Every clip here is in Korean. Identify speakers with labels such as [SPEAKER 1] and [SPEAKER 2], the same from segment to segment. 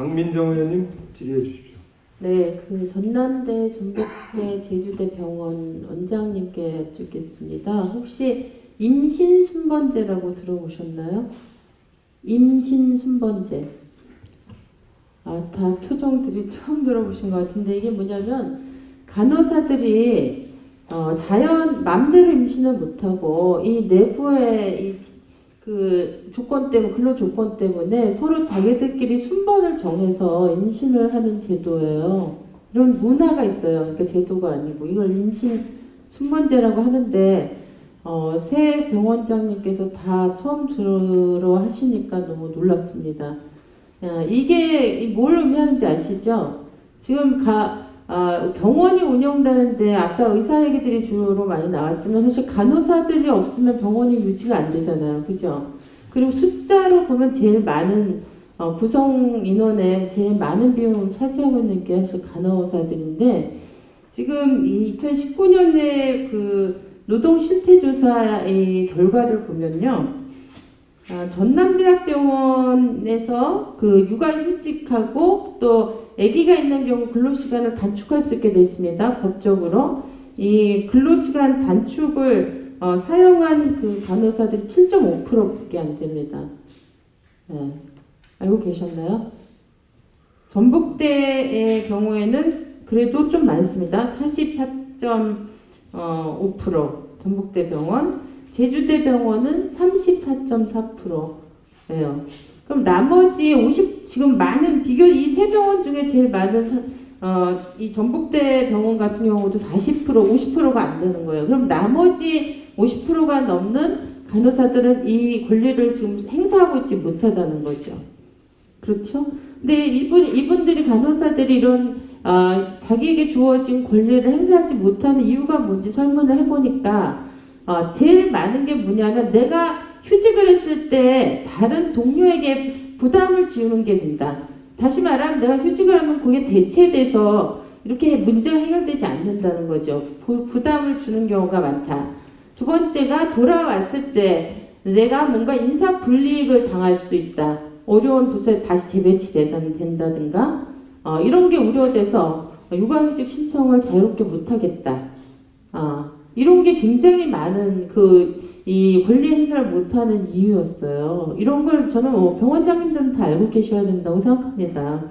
[SPEAKER 1] 강민정 의원님 질의해 주십시오.
[SPEAKER 2] 네, 그 전남대, 전북대, 제주대 병원 원장님께 여쭙겠습니다. 혹시 임신 순번제라고 들어보셨나요? 임신 순번제. 아, 다 표정들이 처음 들어보신 것 같은데 이게 뭐냐면 간호사들이 어, 자연 맘대로 임신을 못하고 이 내부의 이 그 조건 때문에 근로 조건 때문에 서로 자기들끼리 순번을 정해서 임신을 하는 제도예요. 이런 문화가 있어요. 그러니까 제도가 아니고 이걸 임신 순번제라고 하는데 어, 새 병원장님께서 다 처음 들어 하시니까 너무 놀랐습니다. 야, 이게 뭘 의미하는지 아시죠? 지금 가, 아, 병원이 운영되는데 아까 의사 얘기들이 주로 많이 나왔지만 사실 간호사들이 없으면 병원이 유지가 안 되잖아요. 그죠? 그리고 숫자로 보면 제일 많은 어, 구성 인원의 제일 많은 비용을 차지하고 있는 게 사실 간호사들인데 지금 이 2019년에 그 노동 실태조사의 결과를 보면요. 아, 전남대학병원에서 그 육아휴직하고 또 아기가 있는 경우 근로시간을 단축할 수 있게 되어 있습니다. 법적으로. 이 근로시간 단축을 어, 사용한 그 간호사들이 7.5%밖에 안 됩니다. 네. 알고 계셨나요? 전북대의 경우에는 그래도 좀 많습니다. 44.5% 전북대 병원, 제주대 병원은 34.4% 예요. 그럼 나머지 50 지금 많은 비교 이 세 병원 중에 제일 많은 사, 어, 이 전북대 병원 같은 경우도 40% 50%가 안 되는 거예요. 그럼 나머지 50%가 넘는 간호사들은 이 권리를 지금 행사하고 있지 못하다는 거죠. 그렇죠? 근데 이분 이분들이 간호사들이 이런 어, 자기에게 주어진 권리를 행사하지 못하는 이유가 뭔지 설문을 해보니까 어, 제일 많은 게 뭐냐면 내가 휴직을 했을 때 다른 동료에게 부담을 지우는 게 된다. 다시 말하면 내가 휴직을 하면 그게 대체돼서 이렇게 문제가 해결되지 않는다는 거죠. 부, 부담을 주는 경우가 많다. 두 번째가 돌아왔을 때 내가 뭔가 인사 불이익을 당할 수 있다. 어려운 부서에 다시 재배치된다든가 어, 이런 게 우려돼서 육아휴직 신청을 자유롭게 못하겠다. 아, 이런 게 굉장히 많은 그 이 권리 행사를 못하는 이유였어요. 이런 걸 저는 뭐 병원장님들은 다 알고 계셔야 된다고 생각합니다.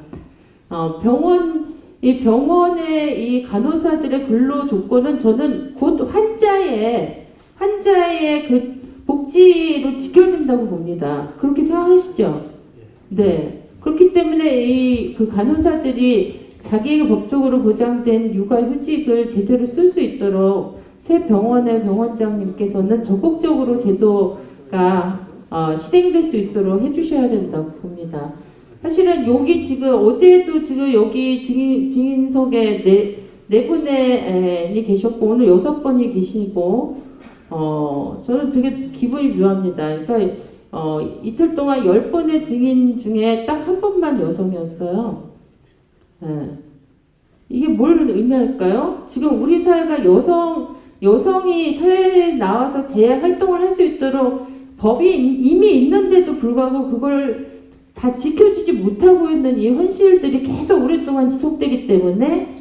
[SPEAKER 2] 어, 병원 이 병원의 이 간호사들의 근로 조건은 저는 곧 환자의 환자의 그 복지로 지켜준다고 봅니다. 그렇게 생각하시죠? 네. 그렇기 때문에 이 그 간호사들이 자기에게 법적으로 보장된 육아 휴직을 제대로 쓸 수 있도록 새 병원의 병원장님께서는 적극적으로 제도가 어, 실행될 수 있도록 해주셔야 된다고 봅니다. 사실은 여기 지금 어제도 지금 여기 증인, 증인석에 네, 네 분이 계셨고 오늘 여섯 분이 계시고 어, 저는 되게 기분이 묘합니다. 그러니까 어, 이틀 동안 열 분의 증인 중에 딱한 분만 여성이었어요. 예. 이게 뭘 의미할까요? 지금 우리 사회가 여성 여성이 사회에 나와서 재 활동을 할 수 있도록 법이 이미 있는데도 불구하고 그걸 다 지켜주지 못하고 있는 이 현실들이 계속 오랫동안 지속되기 때문에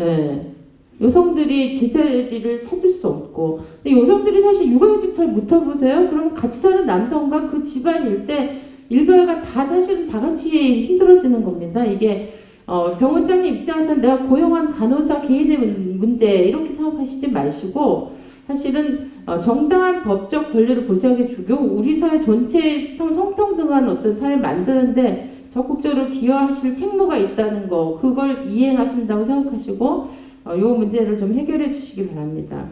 [SPEAKER 2] 예, 여성들이 제자리를 찾을 수 없고 근데 여성들이 사실 육아휴직 잘 못하고 보세요. 그러면 같이 사는 남성과 그 집안 일 때 일가가 다 사실은 다 같이 힘들어지는 겁니다. 이게 어, 병원장님 입장에서는 내가 고용한 간호사 개인의 문- 문제 이렇게 생각하시지 마시고 사실은 어, 정당한 법적 권리를 보장해주고 우리 사회 전체의 수평 성평등한 어떤 사회 만드는데 적극적으로 기여하실 책무가 있다는 거 그걸 이행하신다고 생각하시고 어, 이 문제를 좀 해결해 주시기 바랍니다.